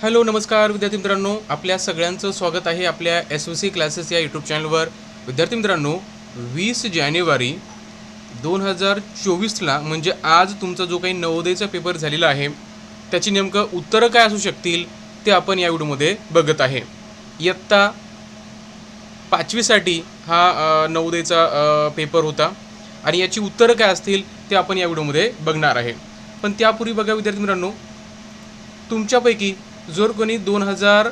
Hello नमस्कार विद्यार्थी मित्रांनो. आपल्या सगळ्यांचं स्वागत आहे आपल्या एस ओ सी क्लासेस या यूट्यूब चॅनलवर विद्यार्थी मित्रांनो वीस जानेवारी दोन हजार चोवीसला म्हणजे आज तुमचा जो काही नवोदयचा पेपर झालेला आहे त्याची नेमकं उत्तरं काय असू शकतील ते आपण या व्हिडिओमध्ये बघत आहे. इयत्ता पाचवीसाठी हा नवोदयचा पेपर होता आणि याची उत्तरं काय असतील ते आपण या व्हिडिओमध्ये बघणार आहे. पण त्यापूर्वी बघा विद्यार्थी मित्रांनो तुमच्यापैकी जर कोणी दोन हजार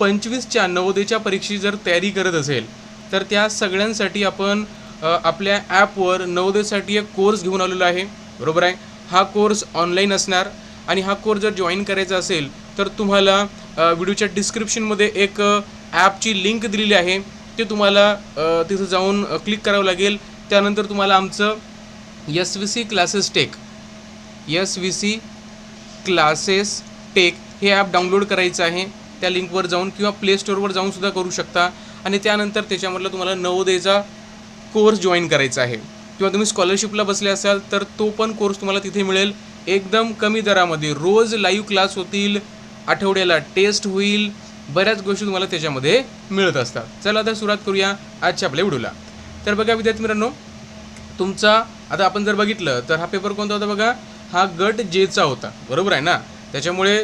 पंचवीसच्या नवोदयच्या परीक्षेची जर तयारी करत असेल तर त्या सगळ्यांसाठी आपण आपल्या ॲपवर नवोदयसाठी एक कोर्स घेऊन आलेलो आहे. बरोबर आहे? हा कोर्स ऑनलाईन असणार आणि हा कोर्स जर जॉईन करायचा असेल तर तुम्हाला व्हिडिओच्या डिस्क्रिप्शनमध्ये एक ॲपची लिंक दिलेली आहे. ते तुम्हाला तिथं जाऊन क्लिक करावं लागेल. त्यानंतर तुम्हाला आमचं S V C classes tech S V C classes tech हे ॲप डाउनलोड करायचं आहे. त्या लिंकवर जाऊन किंवा प्ले स्टोअरवर जाऊन सुद्धा करू शकता. आणि त्यानंतर त्याच्यामधलं तुम्हाला नवोदयचा कोर्स जॉईन करायचा आहे. किंवा तुम्ही स्कॉलरशिपला बसले असाल तर तो पण कोर्स तुम्हाला तिथे मिळेल. एकदम कमी दरामध्ये. रोज लाईव्ह क्लास होतील आठवड्याला टेस्ट होईल बऱ्याच गोष्टी तुम्हाला त्याच्यामध्ये मिळत असतात. चला आता सुरुवात करूया आजच्या आपल्या व्हिडिओला. तर बघा विद्यार्थी मित्रांनो तुमचा आता आपण जर बघितलं तर हा पेपर कोणता होता बघा? हा गट जेचा होता. बरोबर आहे ना? त्याच्यामुळे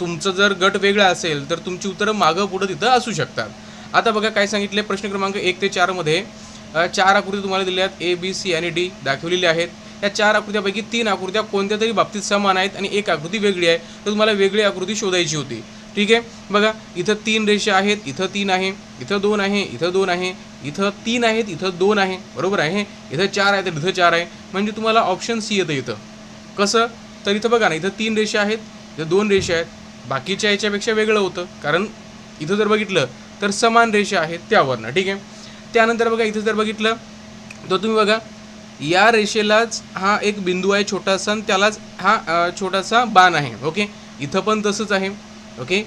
तुमचं जर गट वेगळा असेल तर तुमची उत्तरं मागं पुढं तिथं असू शकतात. आता बघा काय सांगितले? प्रश्न क्रमांक एक ते चारमध्ये चार आकृती तुम्हाला दिल्या आहेत. ए बी सी आणि डी दाखवलेल्या आहेत. या चार आकृत्यापैकी तीन आकृत्या कोणत्या तरी बाबतीत समान आहेत आणि एक आकृती वेगळी आहे. तर तुम्हाला वेगळी आकृती शोधायची होती. ठीक आहे? बघा इथं तीन रेषा आहेत इथं तीन आहे इथं दोन आहे इथं दोन आहे इथं तीन आहेत इथं दोन आहे. बरोबर आहे? इथं चार आहे तर इथं चार आहे. म्हणजे तुम्हाला ऑप्शन सी येतं इथं. कसं? तर इथं बघा ना इथं तीन रेषा आहेत इथं दोन रेषा आहेत. बाकीच्या याच्यापेक्षा वेगळं होतं. कारण इथं जर बघितलं तर समान रेषा आहेत त्यावरनं ठीक आहे? त्यानंतर बघा इथं जर बघितलं तर तुम्ही बघा या रेषेलाच हा एक बिंदू आहे छोटासा आणि त्यालाच हा छोटासा बाण आहे ओके? इथं पण तसंच आहे ओके?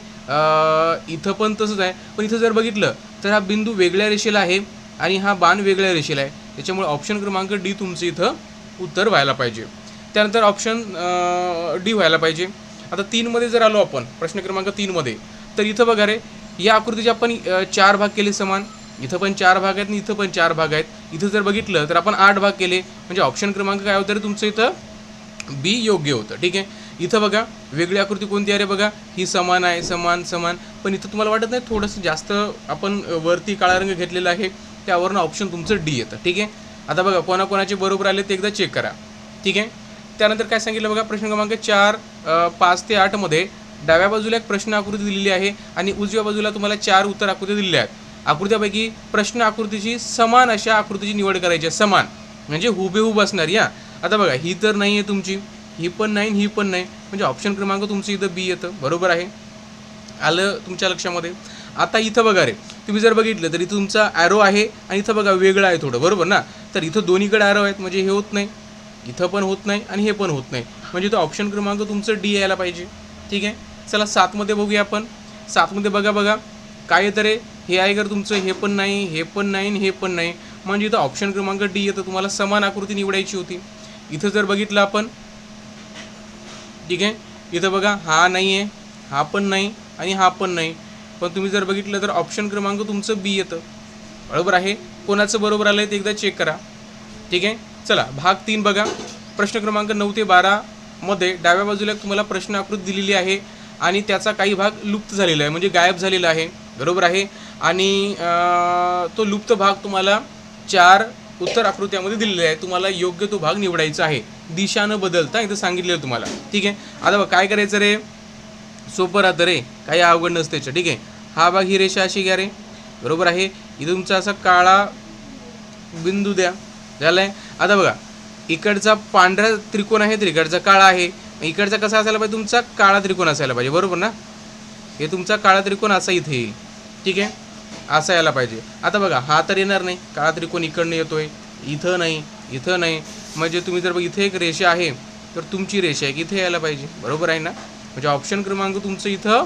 इथं पण तसंच आहे. पण इथं जर बघितलं तर हा बिंदू वेगळ्या रेषेला आहे आणि हा बाण वेगळ्या रेषेला आहे. त्याच्यामुळे ऑप्शन क्रमांक डी तुमचं इथं उत्तर व्हायला पाहिजे. त्यानंतर ऑप्शन डी व्हायला पाहिजे. आता तीनमध्ये जर आलो आपण प्रश्न क्रमांक तीनमध्ये तर इथं बघा रे या आकृतीचे आपण चार भाग केले समान. इथं पण चार भाग आहेत आणि इथं पण चार भाग आहेत. इथं जर बघितलं तर आपण आठ भाग केले. म्हणजे ऑप्शन क्रमांक काय होतं रे? तुमचं इथं बी योग्य होतं. ठीक आहे? इथं बघा वेगळी आकृती कोणती आहे रे बघा? ही समान आहे समान समान. पण इथं तुम्हाला वाटत नाही थोडंसं जास्त आपण वरती काळा रंग घेतलेला आहे. त्यावरनं ऑप्शन तुमचं डी येतं. ठीक आहे? आता बघा कोणाकोणाचे बरोबर आले ते एकदा चेक करा. ठीक आहे? त्यानंतर काय सांगितलं बघा प्रश्न क्रमांक चार पाच ते आठमध्ये डाव्या बाजूला एक प्रश्न आकृती दिलेली आहे आणि उजव्या बाजूला तुम्हाला चार उत्तर आकृती दिलेल्या आहेत. आकृत्यापैकी प्रश्न आकृतीची समान अशा आकृतीची निवड करायची आहे समान. म्हणजे हुबेहूब असणार या. आता बघा ही तर नाही आहे तुमची ही पण नाही आणि ही पण नाही. म्हणजे ऑप्शन क्रमांक तुमचं इथं बी येतं बरोबर आहे? आलं तुमच्या लक्षामध्ये? आता इथं बघा रे तुम्ही जर बघितलं तर इथं तुमचा ॲरो आहे आणि इथं बघा वेगळं आहे थोडं बरोबर ना? तर इथं दोन्हीकडे ॲरो आहेत म्हणजे हे होत नाही. इथं पण होत नाही आणि हे पण होत नाही. म्हणजे तो ऑप्शन क्रमांक तुमचं डी यायला पाहिजे. ठीक आहे? चला सातमध्ये बघूया आपण. सातमध्ये बघा बघा. काय येतं रे हे आहे तर तुमचं? हे पण नाही हे पण नाही आणि हे पण नाही. म्हणजे इथं ऑप्शन क्रमांक डी येतं तुम्हाला समान आकृती निवडायची होती. इथं जर बघितलं आपण. ठीक आहे? इथं बघा हा नाही आहे हा पण नाही आणि हा पण नाही. पण तुम्ही जर बघितलं तर ऑप्शन क्रमांक तुमचं बी येतं. बरोबर आहे? कोणाचं बरोबर आलं आहे ते एकदा चेक करा. ठीक आहे? चला भाग तीन बघा. प्रश्न क्रमांक नऊ ते बारामध्ये डाव्या बाजूला तुम्हाला प्रश्न आकृती दिलेली आहे आणि त्याचा काही भाग लुप्त झालेला आहे म्हणजे गायब झालेला आहे. बरोबर आहे? आणि तो लुप्त भाग तुम्हाला चार उत्तर आकृत्यामध्ये दिलेला आहे. तुम्हाला योग्य तो भाग निवडायचा आहे. दिशा न बदलता इथं सांगितलेलं तुम्हाला. ठीक आहे? आता बघ काय करायचं रे? सोपं राहतं रे. काही अवघड नसतं ठीक आहे? हा भाग ही रेषा अशी घ्या रे. बरोबर आहे? इथं तुमचा असा काळा बिंदू द्या. झालाय. आता बघा इकडचा पांढरा त्रिकोण आहे तर इकडचा काळा आहे. इकडचा कसा असायला पाहिजे? तुमचा काळा त्रिकोण असायला पाहिजे बरोबर ना? हे तुमचा काळा त्रिकोण असा इथे येईल. ठीक आहे? असा यायला पाहिजे. आता बघा हा तर येणार नाही. काळा त्रिकोण इकडनं येतोय इथं नाही इथं नाही. म्हणजे तुम्ही जर बघ इथे एक रेषा आहे तर तुमची रेषा आहे की इथे यायला पाहिजे. बरोबर आहे ना? म्हणजे ऑप्शन क्रमांक तुमचं इथं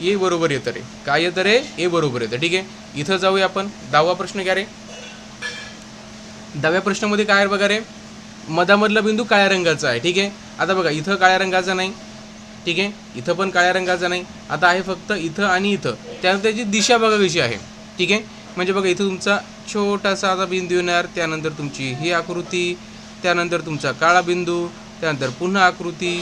ए बरोबर येतं रे. काय येतं रे? ए बरोबर येतं. ठीक आहे? इथं जाऊया आपण. दहावा प्रश्न घ्या रे. दहाव्या प्रश्नामध्ये काय आहे बघा रे मधामधला बिंदू काळ्या रंगाचा आहे ठीक आहे? आता बघा इथं काळ्या रंगाचा नाही ठीक आहे? इथं पण काळ्या रंगाचा नाही. आता आहे फक्त इथं आणि इथं. त्यानंतर त्याची दिशा बघा कशी आहे ठीक आहे? म्हणजे बघा इथं तुमचा छोटासा आता बिंदू येणार त्यानंतर तुमची ही आकृती त्यानंतर तुमचा काळा बिंदू त्यानंतर पुन्हा आकृती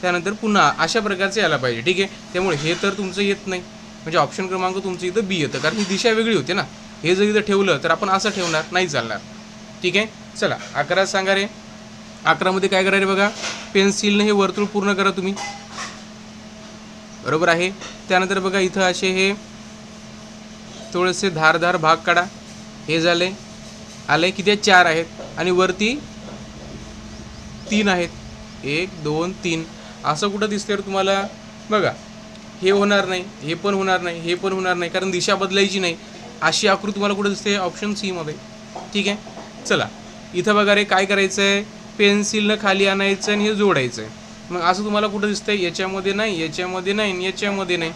त्यानंतर पुन्हा अशा प्रकारचे यायला पाहिजे ठीक आहे? त्यामुळे हे तर तुमचं येत नाही. म्हणजे ऑप्शन क्रमांक तुमचं इथं बी येतं कारण ही दिशा वेगळी होते ना. हे जर इथं ठेवलं तर आपण असं ठेवणार नाही चालणार. ठीक आहे? चला अकरा सांगा रे. अकरामध्ये काय करा रे बघा. पेन्सिलने हे वर्तुळ पूर्ण करा तुम्ही. बरोबर आहे. त्यानंतर बघा इथं असे हे थोडेसे धारधार भाग काढा. हे झाले. आले किती ते चार आहेत. आणि वरती तीन आहेत. एक दोन तीन. असं कुठं दिसतं तुम्हाला? बघा. हे होणार नाही. हे पण होणार नाही. हे पण होणार नाही. कारण दिशा बदलायची नाही. अशी आकृती तुम्हाला कुठं दिसते? ऑप्शन सीमध्ये ठीक आहे? चला इथं बघा रे काय करायचं आहे पेन्सिलनं खाली आणायचं आणि हे जोडायचं आहे मग असं तुम्हाला कुठं दिसतंय? याच्यामध्ये नाही याच्यामध्ये नाही याच्यामध्ये नाही.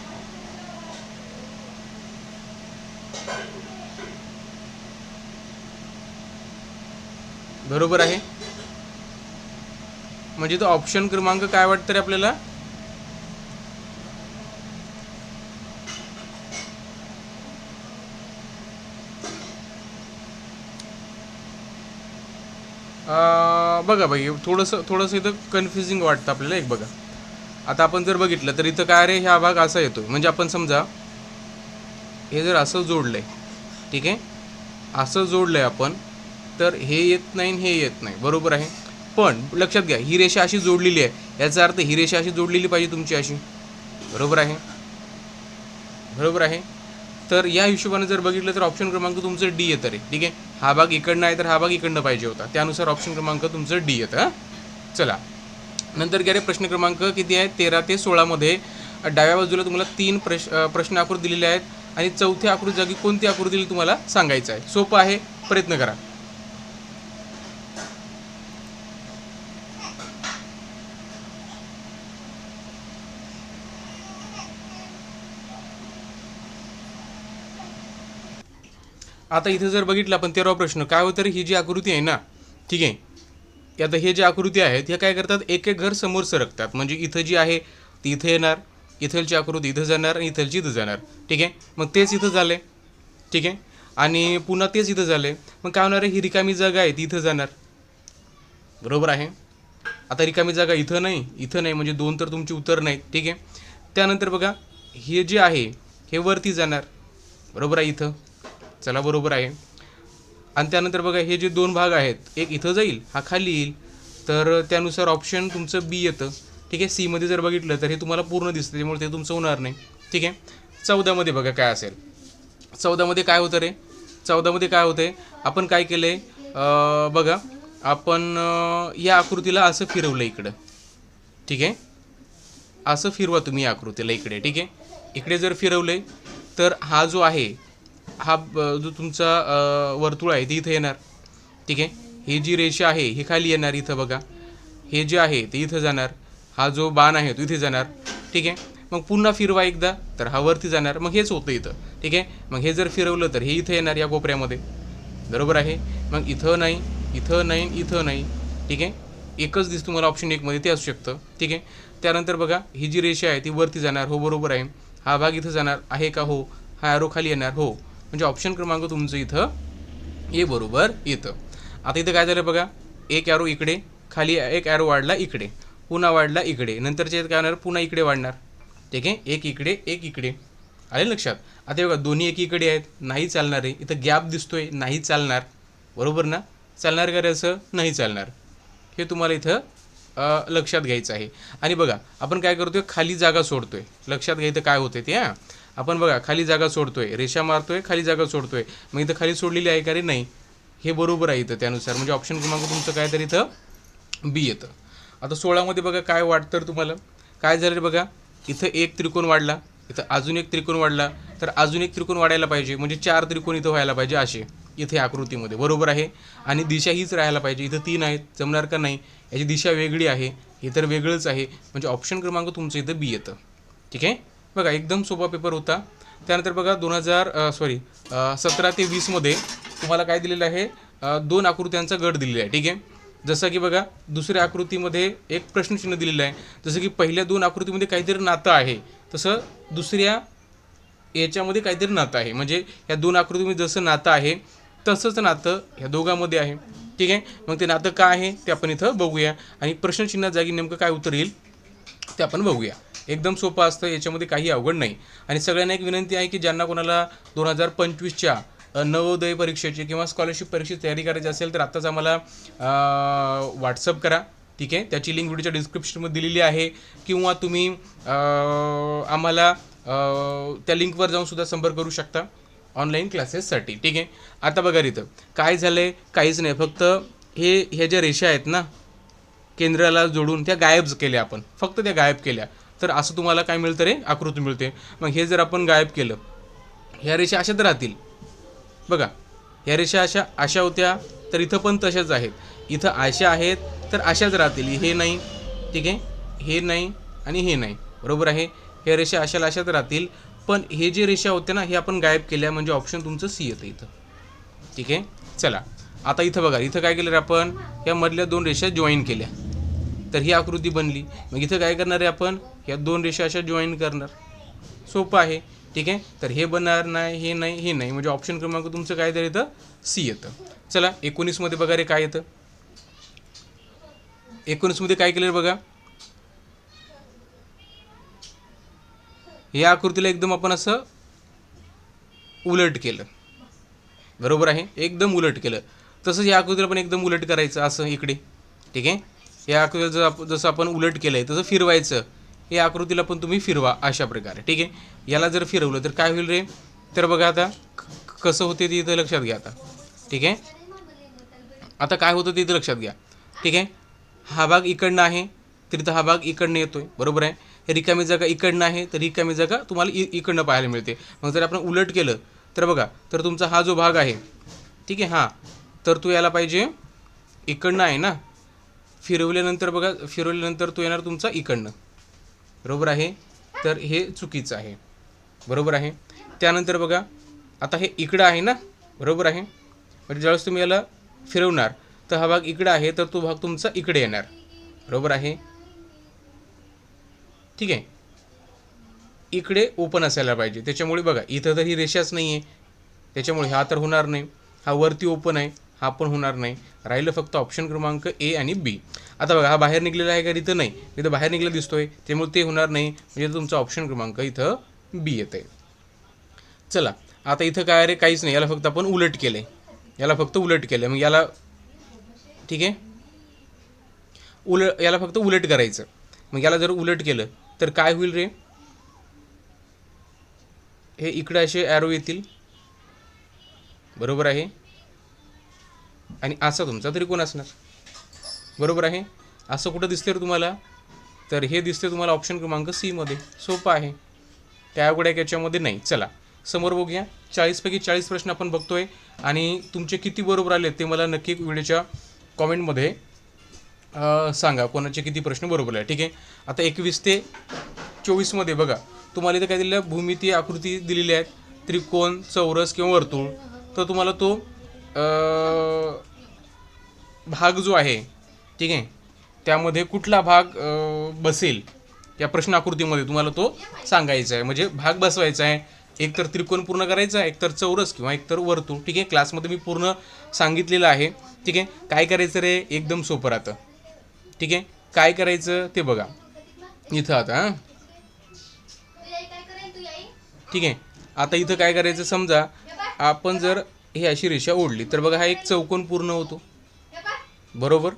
बरोबर आहे? म्हणजे तो ऑप्शन क्रमांक काय वाटतं रे आपल्याला? बघा बाई थोडंसं थोडंसं इथं कन्फ्युजिंग वाटतं आपल्याला एक बघा. आता आपण जर बघितलं तर इथं काय रे ह्या भाग असा येतो म्हणजे आपण समजा हे जर असं जोडलंय ठीक आहे? असं जोडलंय आपण तर हे येत नाही आणि हे येत नाही. बरोबर आहे? पण लक्षात घ्या ही रेषा अशी जोडलेली आहे. याचा अर्थ ही रेषा अशी जोडलेली पाहिजे तुमची अशी. बरोबर आहे? बरोबर आहे? तर या हिशोबाने जर बघितलं तर ऑप्शन क्रमांक तुमचं डी येतं रे ठीक आहे? हा भाग इकडनं आहे तर हा भाग इकडनं पाहिजे होता. त्यानुसार ऑप्शन क्रमांक तुमचं डी येतं हां? चला. नंतर घ्या प्रश्न क्रमांक किती आहे? तेरा ते सोळामध्ये डाव्या बाजूला तुम्हाला तीन प्रश प्रश्न आकृती दिलेले आहेत आणि चौथ्या आकृती जागी कोणती आकृती दिली तुम्हाला सांगायचं आहे? सोपं आहे. प्रयत्न करा. आता इथे जर बघितलं आपण तेरावा प्रश्न काय होतं ही जी आकृती आहे ना ठीक आहे आता हे जे आकृती आहेत हे काय करतात एक एक घर समोर सरकतात. म्हणजे इथं जी आहे ती इथं येणार इथलची आकृती इथं जाणार आणि इथलची इथं जाणार. ठीक आहे? मग तेच इथं झाले ठीक आहे? आणि पुन्हा तेच इथं झाले मग काय होणार आहे ही रिकामी जागा आहे ती इथं जाणार. बरोबर आहे? आता रिकामी जागा इथं नाही इथं नाही म्हणजे दोन तर तुमची उत्तर नाहीत. ठीक आहे? त्यानंतर बघा हे जे आहे हे वरती जाणार. बरोबर आहे इथं? चला बरोबर आहे. आणि त्यानंतर बघा हे जे दोन भाग आहेत एक इथं जाईल हा खाली येईल. तर त्यानुसार ऑप्शन तुमचं बी येतं. ठीक आहे? सीमध्ये जर बघितलं तर हे तुम्हाला पूर्ण दिसतं. त्यामुळे ते तुमचं होणार नाही. ठीक आहे? चौदामध्ये बघा काय असेल. चौदामध्ये काय होतं रे? चौदामध्ये काय होतं आहे आपण काय केलं आहे बघा आपण या आकृतीला असं फिरवलं इकडं. ठीक आहे? असं फिरवा तुम्ही या आकृतीला इकडे. ठीक आहे? इकडे जर फिरवले तर हा जो आहे हा ब- जो तुमचा वर्तुळ आहे ते इथं येणार. ठीक आहे? ही जी रेषा आहे ही खाली येणार इथं बघा. हे जे आहे ते इथं जाणार. हा जो बाण आहे तो इथे जाणार. ठीक आहे? मग पुन्हा फिरवा एकदा तर हा वरती जाणार. मग हेच होतं इथं. ठीक आहे? मग हे जर फिरवलं तर हे इथं येणार या कोपऱ्यामध्ये. बरोबर आहे? मग इथं नाही इथं नाही इथं नाही. ठीक आहे? एकच दिस तुम्हाला ऑप्शन एकमध्ये ते असू शकतं. ठीक आहे? त्यानंतर बघा ही जी रेषा आहे ती वरती जाणार. हो बरोबर आहे. हा भाग इथं जाणार. आहे का? हो. हा ॲरो खाली येणार. हो. म्हणजे ऑप्शन क्रमांक तुमचं इथं ए बरोबर येतं. आता इथं काय झालं बघा एक ॲरो इकडे खाली एक ॲरो वाढला इकडे पुन्हा वाढला इकडे नंतरचे काय होणार? पुन्हा इकडे वाढणार. ठीक आहे? एक इकडे एक इकडे. आले लक्षात? आता हे बघा दोन्ही एकीकडे आहेत नाही चालणार आहे. इथं गॅप दिसतोय नाही चालणार. बरोबर ना? चालणार का रे असं? नाही चालणार. हे तुम्हाला इथं लक्षात घ्यायचं आहे. आणि बघा आपण काय करतोय? खाली जागा सोडतोय. लक्षात घ्यायचं काय होते ते हां? आपण बघा खाली जागा सोडतोय रेषा मारतोय खाली जागा सोडतोय. मग इथं खाली सोडलेली आहे का रे? नाही. हे बरोबर आहे इथं त्यानुसार. म्हणजे ऑप्शन क्रमांक तुमचं काय तर इथं बी येतं. आता सोळामध्ये बघा काय वाटतं तुम्हाला? काय झालं रे बघा? इथं एक त्रिकोण वाढला. इथं अजून एक त्रिकोण वाढला. तर अजून एक त्रिकोण वाढायला पाहिजे. म्हणजे चार त्रिकोण इथं व्हायला पाहिजे असे. इथे आकृतीमध्ये. बरोबर आहे? आणि दिशा हीच राहायला पाहिजे. इथं तीन आहेत. जमणार का नाही? याची दिशा वेगळी आहे. हे तर वेगळंच आहे. म्हणजे ऑप्शन क्रमांक तुमचं इथं बी येतं. ठीक आहे? बघा एकदम सोपा पेपर होता. त्यानंतर बघा दोन हजार सॉरी सतरा ते वीसमध्ये तुम्हाला काय दिलेलं आहे? दोन आकृत्यांचा गट दिलेला आहे ठीक आहे? जसं की बघा दुसऱ्या आकृतीमध्ये एक प्रश्नचिन्ह दिलेलं आहे. जसं की पहिल्या दोन आकृतीमध्ये काहीतरी नातं आहे. तसं दुसऱ्या याच्यामध्ये काहीतरी नातं आहे. म्हणजे या दोन आकृतीमध्ये जसं नातं आहे तसंच नातं ह्या दोघांमध्ये आहे. ठीक आहे? मग ते नातं काय आहे ते आपण इथं बघूया. आणि प्रश्नचिन्हा जागी नेमकं काय उत्तर येईल ते आपण बघूया. एकदम सोपं असतं याच्यामध्ये काही अवघड नाही. आणि सगळ्यांना एक विनंती आहे की ज्यांना कोणाला दोन हजार पंचवीसच्या नवोदय परीक्षेची किंवा स्कॉलरशिप परीक्षेची तयारी करायची असेल तर आत्ताच आम्हाला व्हॉट्सअप करा. ठीक आहे? त्याची लिंक व्हिडिओच्या डिस्क्रिप्शनमध्ये दिलेली आहे. किंवा तुम्ही आम्हाला त्या लिंकवर जाऊनसुद्धा संपर्क करू शकता. ऑनलाईन क्लासेससाठी ठीक आहे? आता बघा इथं काय झालं आहे काहीच नाही. फक्त हे ह्या ज्या रेषा आहेत ना केंद्राला जोडून त्या गायब केल्या आपण. फक्त त्या गायब केल्या. तर असं तुम्हाला काय मिळतं रे? आकृती मिळते. मग हे जर आपण गायब केलं ह्या रेषा अशाच राहतील. बघा ह्या रेषा अशा अशा होत्या तर इथं पण तशाच आहेत. इथं अशा आहेत तर अशाच राहतील. हे नाही ठीक आहे? हे नाही आणि हे नाही. बरोबर आहे? ह्या रेषा अशाला अशाच राहतील. पण हे जे रेषा होत्या ना हे आपण गायब केल्या म्हणजे ऑप्शन तुमचं सी येतं इथं. ठीक आहे? चला आता इथं बघा. इथं काय केलं रे आपण? या मधल्या दोन रेषा जॉईन केल्या. तर ही आकृती बनली. मग इथं काय करणार आहे आपण? या दोन रेषा अशा जॉईन करणार. सोपं आहे. ठीक आहे? तर हे बनणार नाही हे नाही हे नाही. म्हणजे ऑप्शन क्रमांक तुमचं काय तर येतं? सी येतं. चला एकोणीसमध्ये बघा रे काय येतं. एकोणीसमध्ये काय केलं बघा? या आकृतीला एकदम आपण असं उलट केलं. बरोबर आहे? एकदम उलट केलं. तसंच या आकृतीला पण एकदम उलट करायचं असं इकडे. ठीक आहे? या आकृतीला जर जसं आपण उलट केलं आहे तसं फिरवायचं. या आकृतीला पण तुम्ही फिरवा अशा प्रकारे. ठीक आहे? याला जर फिरवलं तर काय होईल रे? तर बघा आता क- कसं होते ते इथं लक्षात घ्या आता. ठीक आहे? आता काय होतं ते इथं लक्षात घ्या. ठीक आहे? हा भाग इकडनं आहे तर इथं हा भाग इकडनं येतोय. बरोबर आहे? रिकामी जागा इकडनं आहे तर रिकामी जागा तुम्हाला इ इकडनं पाहायला मिळते. मग जर आपण उलट केलं तर बघा तर तुमचा हा जो भाग आहे ठीक आहे? हां. तर तो यायला पाहिजे इकडनं आहे ना? फिरवल्यानंतर बघा फिरवल्यानंतर तो येणार तुमचा इकडनं. बरोबर आहे? तर हे चुकीचं आहे. बरोबर आहे? त्यानंतर बघा आता हे इकडं आहे ना? बरोबर आहे? म्हणजे ज्यावेळेस तुम्ही याला फिरवणार तर हा भाग इकडं आहे तर तो भाग तुमचा इकडे येणार. बरोबर आहे? ठीक आहे? इकडे ओपन असायला पाहिजे. त्याच्यामुळे बघा इथं तर ही रेषाच नाही आहे त्याच्यामुळे हा तर होणार नाही. हा वरती ओपन आहे हा पण होणार नाही. राहिलं फक्त ऑप्शन क्रमांक ए आणि बी आता बघा हा बाहेर निघलेला आहे का? इथं नाही. इथं बाहेर निघलेला दिसतोय. त्यामुळे ते होणार नाही. म्हणजे तुमचा ऑप्शन क्रमांक इथं बी येत आहे चला आता इथं काय रे? काहीच नाही. याला फक्त आपण उलट केले याला फक्त उलट केलं मग याला ठीक आहे? उल याला फक्त उलट करायचं. मग याला जर उलट केलं तर काय होईल रे? हे इकडे असे ॲरो येतील. बरोबर आहे? आणि असा तुमचा त्रिकोण असणार? बरोबर आहे? असं कुठं दिसते रे तुम्हाला? तर हे दिसते तुम्हाला ऑप्शन क्रमांक सीमध्ये सोपं आहे. त्या अवघड याच्यामध्ये नाही. चला समोर बघूया. चाळीसपैकी चाळीस प्रश्न आपण बघतोय. आणि तुमचे किती बरोबर आले ते मला नक्की व्हिडिओच्या कॉमेंटमध्ये सांगा. कोणाचे किती प्रश्न बरोबर आहे ठीक आहे? आता एकवीस ते चोवीसमध्ये बघा. तुम्हाला इथं काय दिलेलं? भूमिती आकृती दिलेली आहेत त्रिकोण चौरस किंवा वर्तुळ. तर तुम्हाला तो भाग जो आहे ठीक आहे त्यामध्ये कुठला भाग बसेल या प्रश्न आकृतीमध्ये तुम्हाला तो सांगायचा आहे. म्हणजे भाग बसवायचा आहे एक तर त्रिकोण पूर्ण करायचा आहे एक तर चौरस किंवा एकतर वर्तुळ ठीक आहे क्लासमध्ये मी पूर्ण सांगितलेलं आहे ठीक आहे काय करायचं रे एकदम सोपं राहतं ठीक आहे काय करायचं ते बघा इथं आता हां. ठीक आहे आता इथं काय करायचं समजा आपण जर ही अशी रेषा ओढली तर बघा हा एक चौकोन पूर्ण होतो बरोबर?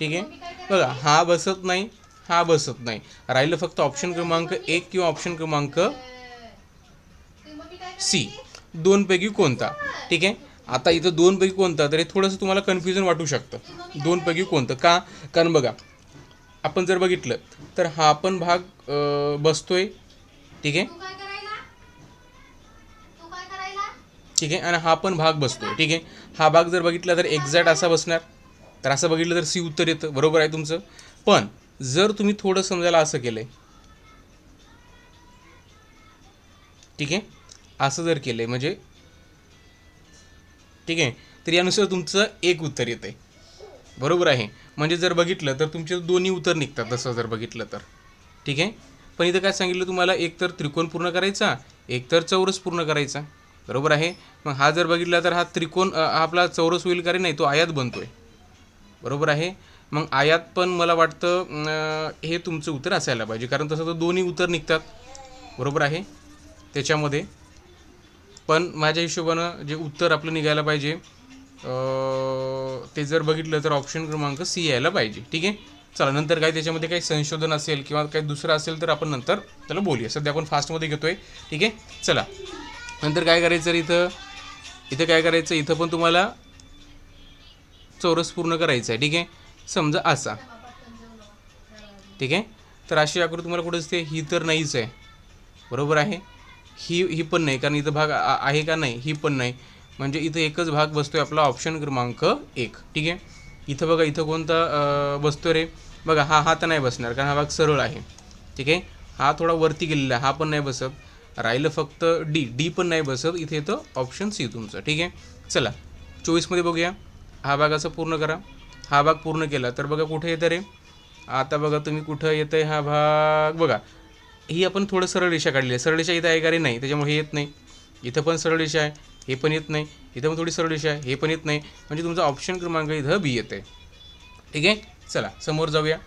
ठीक आहे. बघा हा बसत नाही हा बसत नाही. राहिलं फक्त ऑप्शन क्रमांक एक किंवा ऑप्शन क्रमांक सी दोनपैकी कोणता? ठीक आहे? आता इथं दोनपैकी कोणता? तर हे थोडंसं तुम्हाला कन्फ्युजन वाटू शकतं. दोनपैकी कोणतं? का? कारण बघा आपण जर बघितलं तर हा पण भाग बसतोय. ठीक आहे? ठीक आहे? आणि हा पण भाग बसतो ठीक आहे? हा भाग जर बघितला तर एक्झॅक्ट असा बसणार. तर असं बघितलं तर सी उत्तर येतं. बरोबर आहे तुमचं? पण जर तुम्ही थोडं समजायला असं केलं आहे ठीक आहे? असं जर केलं आहे म्हणजे ठीक आहे? तर यानुसार तुमचं एक उत्तर येतं आहे बरोबर आहे? म्हणजे जर बघितलं तर तुमचे दोन्ही उत्तर निघतात तसं जर बघितलं तर. ठीक आहे? पण इथं काय सांगितलं तुम्हाला? एक तर त्रिकोण पूर्ण करायचा एक तर चौरस पूर्ण करायचा. बरोबर आहे? मग हा जर बघितला तर हा त्रिकोण आपला चौरस होईल का नाही तो आयात बनतोय. बरोबर आहे? मग आयात पण मला वाटतं हे तुमचं उत्तर असायला पाहिजे. कारण तसं तर दोन्ही उत्तर निघतात. बरोबर आहे? त्याच्यामध्ये. पण माझ्या हिशोबानं जे उत्तर आपलं निघायला पाहिजे ते जर बघितलं तर ऑप्शन क्रमांक सी यायला पाहिजे. ठीक आहे? चला नंतर काय त्याच्यामध्ये काही संशोधन असेल किंवा काही दुसरं असेल तर आपण नंतर त्याला बोलूया. सध्या आपण फास्टमध्ये घेतोय. ठीक आहे? चला. नंतर काय करायचं रे इथं? इथं काय करायचं? इथं पण तुम्हाला चौरस पूर्ण करायचं आहे ठीक आहे? समजा असा. ठीक आहे? तर अशी आकृती तुम्हाला कुठं दिसते? ही तर नाहीच आहे. बरोबर आहे? ही ही पण नाही कारण इथं भाग आहे का नाही? ही पण नाही. म्हणजे इथं एकच भाग बसतो आहे आपला ऑप्शन क्रमांक एक ठीक आहे? इथं बघा इथं कोणता बसतो रे? बघा हा हा तर नाही बसणार कारण हा भाग सरळ आहे. ठीक आहे? हा थोडा वरती गेलेला आहे हा पण नाही बसत. राहिलं फक्त डी. डी पण नाही बसत. इथे येतं ऑप्शन सी तुमचं. ठीक आहे? चला. चोवीसमध्ये बघूया. हा भाग असं पूर्ण करा. हा भाग पूर्ण केला. तर बघा कुठे येतं रे? आता बघा तुम्ही कुठं येतं आहे हा भाग. बघा. ही आपण थोडं सरळ रेषा काढली आहे. सरळ रेषा इथं आहे का रे? नाही. त्याच्यामुळे हे येत नाही. इथं पण सरळ रेषा आहे. हे पण येत नाही. इथं पण थोडी सरळ रेषा आहे. हे पण येत नाही. म्हणजे तुमचा ऑप्शन क्रमांक इथं बी येत आहे ठीक आहे? चला. समोर जाऊया.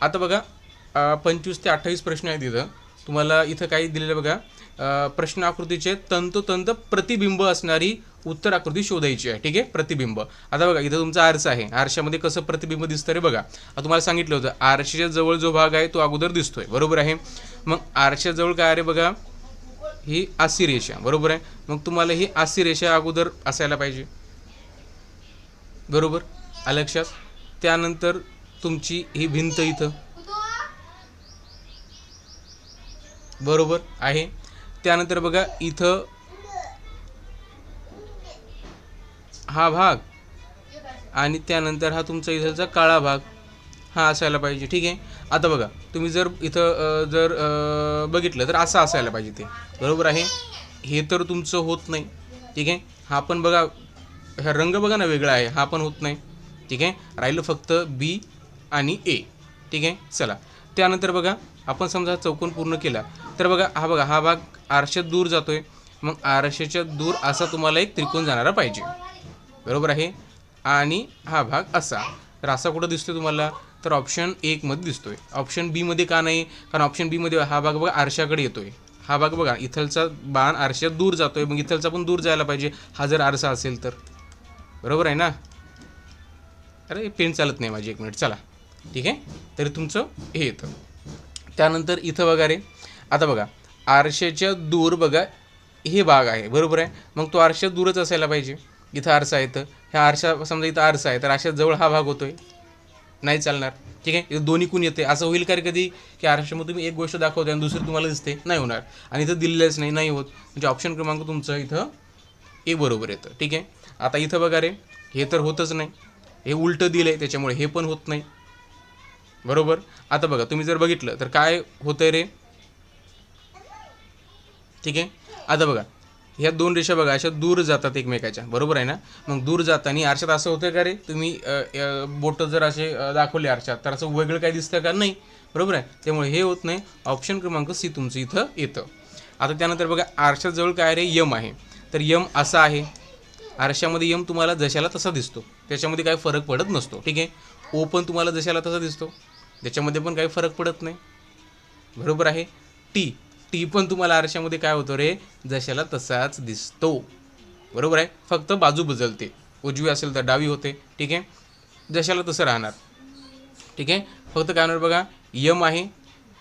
आता बघा पंचवीस ते अठ्ठावीस प्रश्न आहेत इथं. तुम्हाला इथं काही दिलेलं बघा. प्रश्नाकृतीचे प्रश्न आकृतीचे तंतोतंत प्रतिबिंब असणारी उत्तर आकृती शोधायची आहे. ठीक आहे? प्रतिबिंब. आता बघा इथं तुमचा आरसा आहे. आरशामध्ये कसं प्रतिबिंब दिसतं रे बघा. आता तुम्हाला सांगितलं होतं आरशाच्या जवळ जो भाग आहे तो अगोदर दिसतोय. बरोबर आहे? मग आरशाजवळ काय रे बघा? ही आसी रेषा. बरोबर आहे? मग तुम्हाला ही आसी रेषा अगोदर असायला पाहिजे. बरोबर? आलं लक्षात? त्यानंतर तुमची ही भिंत इथं. बरोबर? आहे? त्यानंतर बघा इथं हा भाग आणि त्यानंतर हा तुमचा इथलचा काळा भाग. हा असायला पाहिजे ठीक आहे? आता बघा तुम्ही जर इथं जर बघितलं तर असं असायला पाहिजे ते. बरोबर आहे? हे तर तुमचं होत नाही ठीक आहे? हा पण बघा हा रंग बघा ना वेगळा आहे हा पण होत नाही ठीक आहे? राहिलं फक्त बी आणि ए ठीक आहे? चला. त्यानंतर बघा आपण समजा चौकोन पूर्ण केला तर बघा हा बघा हा भाग आरशात दूर जातो आहे मग आरशाच्या दूर असा तुम्हाला एक त्रिकोण जाणारा पाहिजे. बरोबर आहे? आणि हा भाग असा. तर असा कुठं दिसतोय तुम्हाला? तर ऑप्शन एकमध्ये दिसतोय. ऑप्शन बीमध्ये का नाही? कारण ऑप्शन बीमध्ये हा भाग बघा आरशाकडे येतोय. हा भाग बघा इथलचा बाण आरशात दूर जातोय. मग इथलचा पण दूर जायला पाहिजे. हा जर आरसा असेल तर. बरोबर आहे ना? अरे पेन चालत नाही माझी एक मिनिट. चला. ठीक आहे? तरी तुमचं हे येतं. त्यानंतर इथं बघा रे. आता बघा आरशाच्या दूर बघा हे भाग आहे. बरोबर आहे? मग तो आरशा दूरच असायला पाहिजे. इथं आरसा आहे तर ह्या आरशा समजा इथं आरसा आहे तर आरशा जवळ हा भाग होतोय. नाही चालणार. ठीक आहे? इथं दोन्ही कुण येते असं होईल का कधी? की आरशामध्ये तुम्ही एक गोष्ट दाखवते आणि दुसरी तुम्हाला दिसते? नाही होणार. आणि इथं दिलेलंच नाही नाही होत. म्हणजे ऑप्शन क्रमांक तुमचं इथं ए बरोबर येतं. ठीक आहे? आता इथं बघा रे हे तर होतच नाही. हे उलटं दिलं आहे त्याच्यामुळे हे पण होत नाही. बरोबर? आता बघा तुम्ही जर बघितलं तर काय होतंय रे? ठीक आहे? आता बघा ह्या दोन रेषा बघा अशा दूर जातात एकमेकाच्या. बरोबर आहे ना? मग दूर जाताना आरशात असं होतं का रे? तुम्ही बोट जर असे दाखवले आरशात तर असं वेगळं काय दिसतं का? नाही. बरोबर आहे? त्यामुळे हे होत नाही. ऑप्शन क्रमांक सी तुमचं इथं येतं. आता त्यानंतर बघा आरशाजवळ काय रे? यम आहे. तर यम असा आहे. आरशामध्ये यम तुम्हाला जशाला तसा दिसतो. त्याच्यामध्ये काय फरक पडत नसतो. ठीक आहे? ओ पण तुम्हाला जशाला तसा दिसतो. त्याच्यामध्ये पण काही फरक पडत नाही. बरोबर आहे? टी टी पण तुम्हाला आरशामध्ये काय होतं रे? जशाला तसाच दिसतो. बरोबर आहे? फक्त बाजू बदलते. उजवी असेल तर डावी होते. ठीक आहे? जशाला तसं राहणार. ठीक आहे? फक्त काय होणार बघा? यम आहे.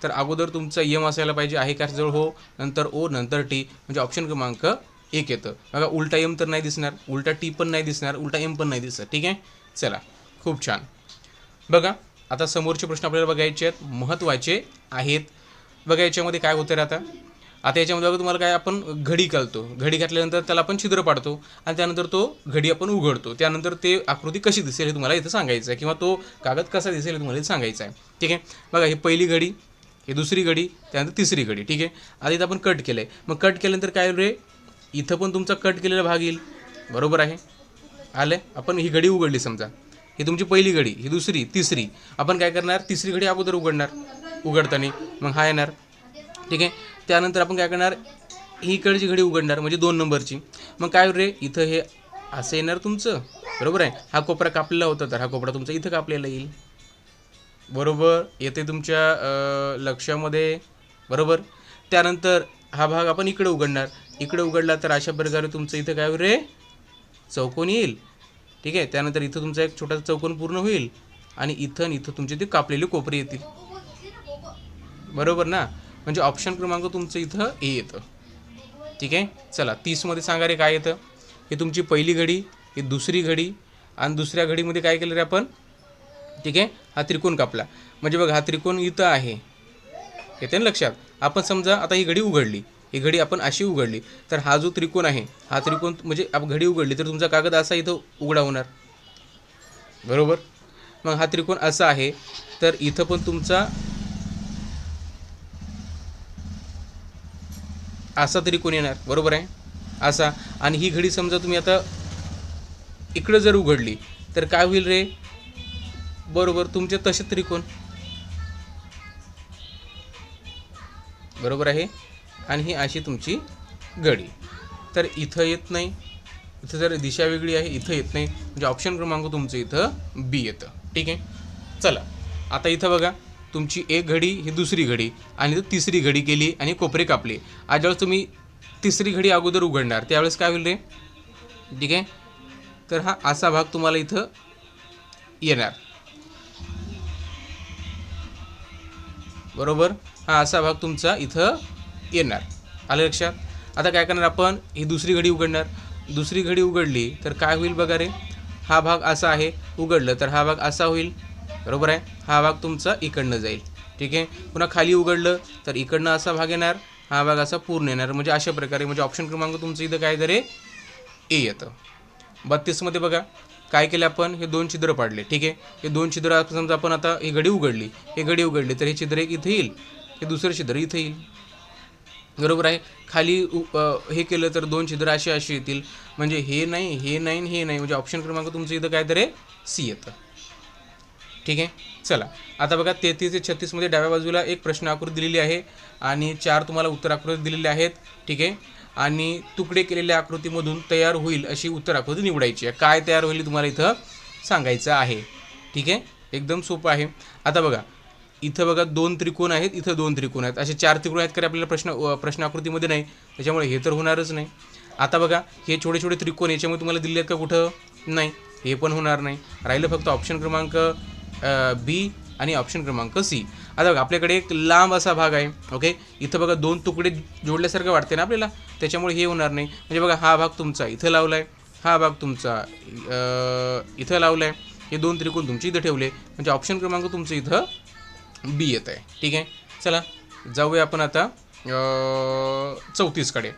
तर अगोदर तुमचा यम असायला पाहिजे. आहे का जवळ? हो. नंतर ओ नंतर टी म्हणजे ऑप्शन क्रमांक एक येतं. बघा उलटा यम तर नाही दिसणार. उलटा टी पण नाही दिसणार. उलटा एम पण नाही दिसत. ठीक आहे? चला. खूप छान. बघा. आता समोरचे प्रश्न आपल्याला बघायचे आहेत महत्त्वाचे आहेत. बघा याच्यामध्ये काय होतं रे आता? आता याच्यामध्ये बघा तुम्हाला काय आपण घडी घालतो. घडी घातल्यानंतर त्याला आपण छिद्र पाडतो आणि त्यानंतर तो घडी आपण उघडतो. त्यानंतर ते आकृती कशी दिसेल हे तुम्हाला इथं सांगायचं आहे किंवा तो कागद कसा दिसेल हे तुम्हाला सांगायचं आहे. ठीक आहे? बघा ही पहिली घडी ही दुसरी घडी त्यानंतर तिसरी घडी. ठीक आहे? आता इथं आपण कट केलं आहे मग कट केल्यानंतर काय रे? इथं पण तुमचा कट केलेला भाग येईल. बरोबर आहे? आलं आपण ही घडी उघडली समजा. ही तुमची पहिली घडी ही दुसरी तिसरी. आपण काय करणार? तिसरी घडी अगोदर उघडणार उघडताना. मग हा येणार. ठीक आहे? त्यानंतर आपण काय करणार? ही इकडची घडी उघडणार म्हणजे दोन नंबरची. मग काय रे? इथं हे असं येणार तुमचं. बरोबर आहे? हा कोपरा कापलेला होता तर हा कोपरा तुमचा इथं कापलेला येईल. बरोबर? येते तुमच्या लक्षामध्ये बरोबर? त्यानंतर हा भाग आपण इकडे उघडणार. इकडे उघडला तर अशा प्रकारे तुमचं इथं काय रे? चौकोन येईल. ठीक आहे? त्यानंतर इथं तुमचा एक छोटासा चौकोन पूर्ण होईल आणि इथं आणि इथं तुमचे ते कापलेले कोपरे येतील. बरोबर ना? म्हणजे ऑप्शन क्रमांक तुमचं इथं ए येतं. ठीक आहे? चला तीसमध्ये सांगा रे काय येतं? हे तुमची पहिली घडी ही दुसरी घडी आणि दुसऱ्या घडीमध्ये काय केलं रे आपण? ठीक आहे? हा त्रिकोण कापला. म्हणजे बघा हा त्रिकोण इथं आहे. येते ना लक्षात? आपण समजा आता ही घडी उघडली. ही घडी आपण अशी उघडली तर हा जो त्रिकोण आहे हा त्रिकोण म्हणजे आप घडी उघडली तर तुमचा कागद असा इथं उघडा होणार. बरोबर? मग हा त्रिकोण असा आहे तर इथं पण तुमचा असा त्रिकोण येणार. बरोबर आहे? असा. आणि ही घडी समजा तुम्ही आता इकडं जर उघडली तर काय होईल रे? बरोबर तुमचे तसे त्रिकोण. बरोबर आहे? आणि ही अशी तुमची घडी तर इथं येत नाही. इथं जर दिशा वेगळी आहे इथं येत नाही. म्हणजे ऑप्शन क्रमांक तुमचं इथं बी येतं. ठीक आहे? चला. आता इथं बघा. तुमची एक घडी ही दुसरी घडी. आणि तिसरी घडी केली आणि कोपरे कापले. आज ज्यावेळेस तुम्ही तिसरी घडी अगोदर उघडणार त्यावेळेस काय होईल रे? ठीक आहे? तर हा असा भाग तुम्हाला इथं येणार. बरोबर? हा असा भाग तुमचा इथं येणार. आलं लक्षात? आता काय करणार आपण? ही दुसरी घडी उघडणार. दुसरी घडी उघडली तर काय होईल बघा रे? हा भाग असा आहे उघडलं तर हा भाग असा होईल. बरोबर आहे? हा भाग तुमचा इकडनं जाईल. ठीक आहे? पुन्हा खाली उघडलं तर इकडनं असा भाग येणार हा भाग असा पूर्ण येणार. म्हणजे अशा प्रकारे म्हणजे ऑप्शन क्रमांक तुमचं इथं काय तर ए येतं. बत्तीसमध्ये बघा काय केलं आपण? हे दोन छिद्र पाडले. ठीक आहे? हे दोन छिद्र समजा आपण आता ही घडी उघडली. हे घडी उघडली तर हे छिद्र एक इथे येईल. हे दुसरं छिद्र इथे येईल. बरोबर आहे. खाली उ- हे केलं तर दोन छिद्र असे अशी येतील. म्हणजे हे नाही हे नाही हे नाही. म्हणजे ऑप्शन क्रमांक तुमचं इथं काय तर सी येतं. ठीक आहे? चला. आता बघा तेहतीस ते छत्तीसमध्ये डाव्या बाजूला एक प्रश्न आकृती दिलेली आहे आणि चार तुम्हाला उत्तर आकृती दिलेले आहेत. ठीक आहे? आणि तुकडे केलेल्या आकृतीमधून तयार होईल अशी उत्तर आकृती निवडायची आहे. काय तयार होईल तुम्हाला इथं सांगायचं आहे. ठीक आहे? एकदम सोपं आहे. आता बघा इथं बघा दोन त्रिकोण आहेत इथं दोन त्रिकोण आहेत. असे चार त्रिकोण आहेत का आपल्याला प्रश्न प्रश्नाकृतीमध्ये नाही. त्याच्यामुळे हे तर होणारच नाही. आता बघा हे छोटे छोटे त्रिकोण याच्यामुळे तुम्हाला दिले आहेत का कुठं? नाही. हे पण होणार नाही. राहिलं फक्त ऑप्शन क्रमांक बी आणि ऑप्शन क्रमांक सी आता बघा आपल्याकडे एक लांब असा भाग आहे ओके इथं बघा दोन तुकडे जोडल्यासारखं वाटते ना आपल्याला? त्याच्यामुळे हे होणार नाही. म्हणजे बघा हा भाग तुमचा इथं लावला आहे हा भाग तुमचा इथं लावला आहे हे दोन त्रिकोण तुमचे इथं ठेवले. म्हणजे ऑप्शन क्रमांक तुमचं इथं बी येत आहे ठीक आहे? चला जाऊया आपण आता चौतीसकडे.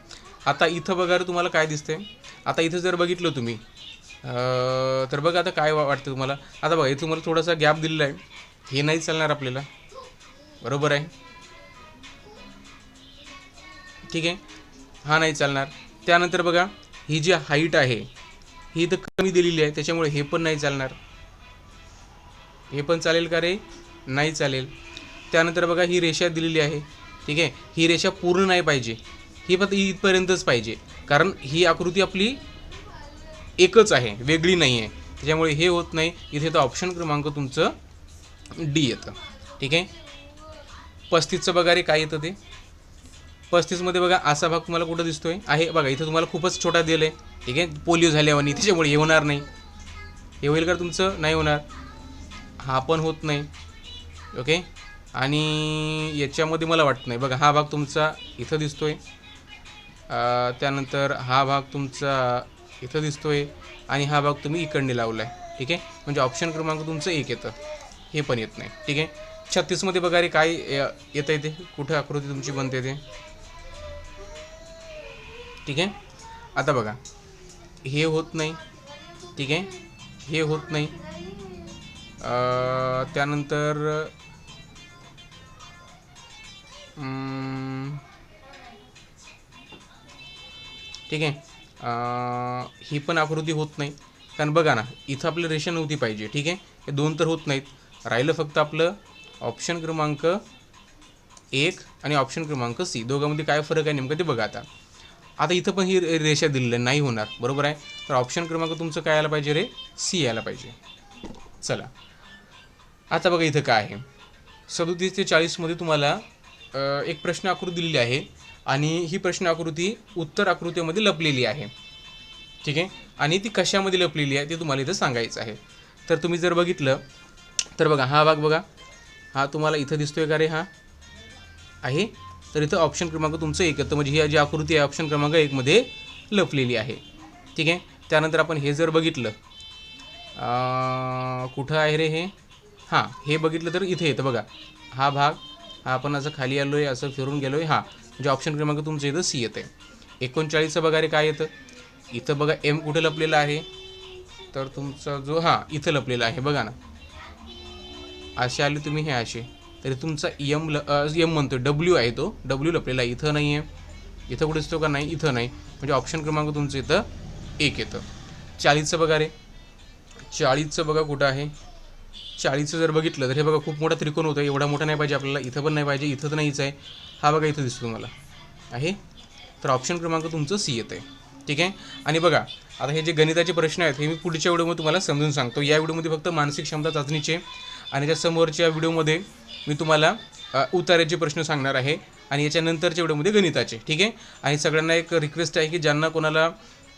आता इथं बघा तुम्हाला काय दिसतंय. आता इथं जर बघितलं तुम्ही तर बघा आता काय वा- वाटतं तुम्हाला. आता बघा इथं तुम्हाला थोडासा गॅप दिलेला आहे. हे नाही चालणार आपल्याला. बरोबर आहे? ठीक आहे? हा नाही चालणार. त्यानंतर बघा ही जी हाईट आहे ही इथं कमी दिलेली आहे. त्याच्यामुळे हे पण नाही चालणार. हे पण चालेल का रे? नाही चालेल. त्यानंतर बघा ही रेषा दिलेली आहे. ठीक आहे? ही रेषा पूर्ण नाही पाहिजे. ही फक्त इथपर्यंतच पाहिजे. कारण ही आकृती आपली एकच आहे. वेगळी नाही आहे त्याच्यामुळे हे होत नाही. इथे तर ऑप्शन क्रमांक तुमचं डी येतं. ठीक आहे? पस्तीसचं बघा रे काय येतं ते? पस्तीसमध्ये बघा असा भाग तुम्हाला कुठं दिसतोय? आहे. बघा इथं तुम्हाला खूपच छोटा दिलं आहे. ठीक आहे? पोलिओ झाल्यावानी. त्याच्यामुळे हे होणार नाही. हे होईल का तुमचं? नाही होणार. हा पण होत नाही. ओके? आणि याच्यामध्ये मला वाटत नाही. बघा हा भाग तुमचा इथं दिसतो आहे त्यानंतर हा भाग तुमचा इथं दिसतो आहे आणि हा भाग तुम्ही इकडने लावला आहे ठीक आहे? म्हणजे ऑप्शन क्रमांक तुमचं एक येतं. हे पण येत नाही. ठीक आहे? छत्तीसमध्ये बघा रे काय येतं येते कुठं आकृती तुमची बनते ते? ठीक आहे? आता बघा. हे होत नाही. ठीक आहे? हे होत नाही. त्यानंतर ठीक आहे. ही पण आकृती होत नाही. कारण बघा ना इथं आपलं रेषा नव्हती पाहिजे ठीक आहे? हे दोन तर होत नाहीत. राहिलं फक्त आपलं ऑप्शन क्रमांक एक आणि ऑप्शन क्रमांक सी. दोघांमध्ये काय फरक आहे नेमकं ते बघा आता. आता इथं पण ही रे- रेषा दिलेली नाही होणार बरोबर आहे? तर ऑप्शन क्रमांक तुमचं काय यायला पाहिजे रे? सी यायला पाहिजे. चला. आता बघा इथं काय आहे. सदोतीस ते चाळीसमध्ये तुम्हाला एक प्रश्न आकृती दिलेली आहे आणि ही प्रश्न आकृती उत्तर आकृतीमध्ये लपलेली आहे. ठीक आहे? आणि ती कशामध्ये लपलेली आहे ते तुम्हाला इथं सांगायचं आहे. तर तुम्ही जर बघितलं तर बघा हा भाग बघा. हा तुम्हाला इथं दिसतोय का रे हा? आहे? तर इथं ऑप्शन क्रमांक तुमचं एक तर म्हणजे ही जी आकृती आहे ऑप्शन क्रमांक एकमध्ये लपलेली आहे. ठीक आहे? त्यानंतर आपण हे जर बघितलं कुठं आहे रे हे? हां हे बघितलं तर इथे येतं बघा. हा भाग हा आपण असं खाली आलो आहे असं फिरून गेलो आहे हां म्हणजे ऑप्शन क्रमांक तुमचं इथं सी येतं आहे एकोणचाळीसचं बघा रे काय येतं. इथं बघा एम कुठं लपलेलं आहे? तर तुमचा जो हां इथं लपलेला आहे. बघा ना. असे आले तुम्ही हे असे. तरी तुमचा यम ल यम म्हणतो डब्ल्यू आहे तो. डब्ल्यू लपलेला आहे. इथं नाही आहे इथं कुठे असतो का? नाही इथं नाही. म्हणजे ऑप्शन क्रमांक तुमचं इथं एक येतं. चाळीसचं बघा रे. चाळीसचं बघा कुठं आहे. चाळीचं जर बघितलं तर हे बघा खूप मोठा त्रिकोण होतं एवढा मोठा नाही पाहिजे आपल्याला इथं पण नाही पाहिजे इथं तर नाहीच आहे. हा बघा इथं दिसतो तुम्हाला. आहे? तर ऑप्शन क्रमांक तुमचं सी येतं आहे ठीक आहे? आणि बघा आता हे जे गणिताचे प्रश्न आहेत हे मी पुढच्या व्हिडिओमध्ये तुम्हाला समजून सांगतो. या व्हिडिओमध्ये फक्त मानसिक क्षमता चाचणीचे आणि त्या समोरच्या व्हिडिओमध्ये मी तुम्हाला अ, उतार्याचे प्रश्न सांगणार आहे आणि याच्यानंतरच्या व्हिडिओमध्ये गणिताचे. ठीक आहे? आणि सगळ्यांना एक रिक्वेस्ट आहे की ज्यांना कोणाला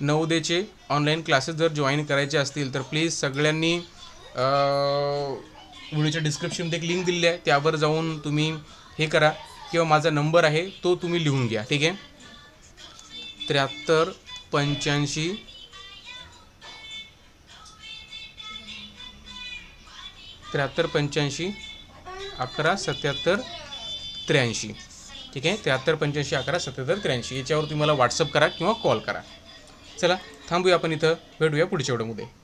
नवोदयचे ऑनलाईन क्लासेस जर जॉईन करायचे असतील तर प्लीज सगळ्यांनी व्हिडिओच्या डिस्क्रिप्शनमध्ये एक लिंक दिलेली आहे. त्यावर जाऊन तुम्ही हे करा. किंवा माझा नंबर आहे तो तुम्ही लिहून घ्या ठीक आहे? त्र्याहत्तर पंच्याऐंशी. त्र्याहत्तर पंच्याऐंशी अकरा सत्याहत्तर त्र्याऐंशी. ठीक आहे? त्र्याहत्तर पंच्याऐंशी अकरा सत्याहत्तर त्र्याऐंशी. याच्यावर तुम्ही मला व्हॉट्सअप करा किंवा कॉल करा. चला थांबूया आपण इथं. भेटूया पुढच्या व्हिडिओमध्ये.